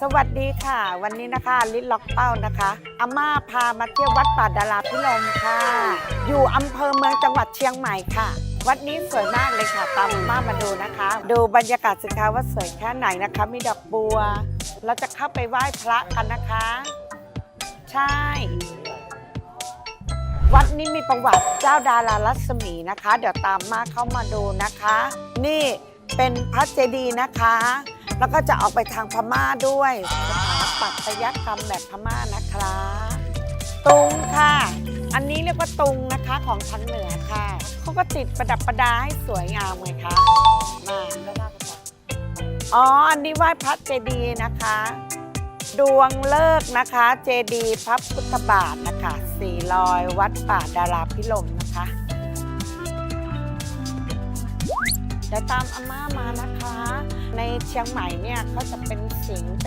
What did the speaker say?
สวัสดีค่ะ วันนี้นะคะลิศล็อกเป้านะคะอาม่าพามาเที่ยววัดป่าดาราพิรมค่ะ อยู่อำเภอเมืองจังหวัดเชียงใหม่ค่ะ วัดนี้สวยมากเลยค่ะ ตามอาม่ามาดูนะคะ ดูบรรยากาศสิคะว่าสวยแค่ไหนนะคะ มีดอกบัว เราจะเข้าไปไหว้พระกันนะคะ ใช่ วัดนี้มีประวัติเจ้าดารารัศมีนะคะ เดี๋ยวตามมาเข้ามาดูนะคะ นี่เป็นพระเจดีย์นะคะ แล้วก็จะออกไปทางพม่าด้วยสถาปัตยกรรมแบบพม่านะคะตุงค่ะ อันนี้เรียกว่าตุงนะคะของทางเหนือค่ะเขาก็ติดประดับประดาให้สวยงามไงคะมาอ๋อ อันนี้ไหว้พระเจดีย์นะคะ ดวงเลิกนะคะ เจดีย์พระพุทธบาทนะคะสี่ลอยวัดป่าดาราพิลมนะคะเดี๋ยวตามอาม่ามานะคะ ในเชียงใหม่เนี่ยเขาจะเป็นสิงเป็น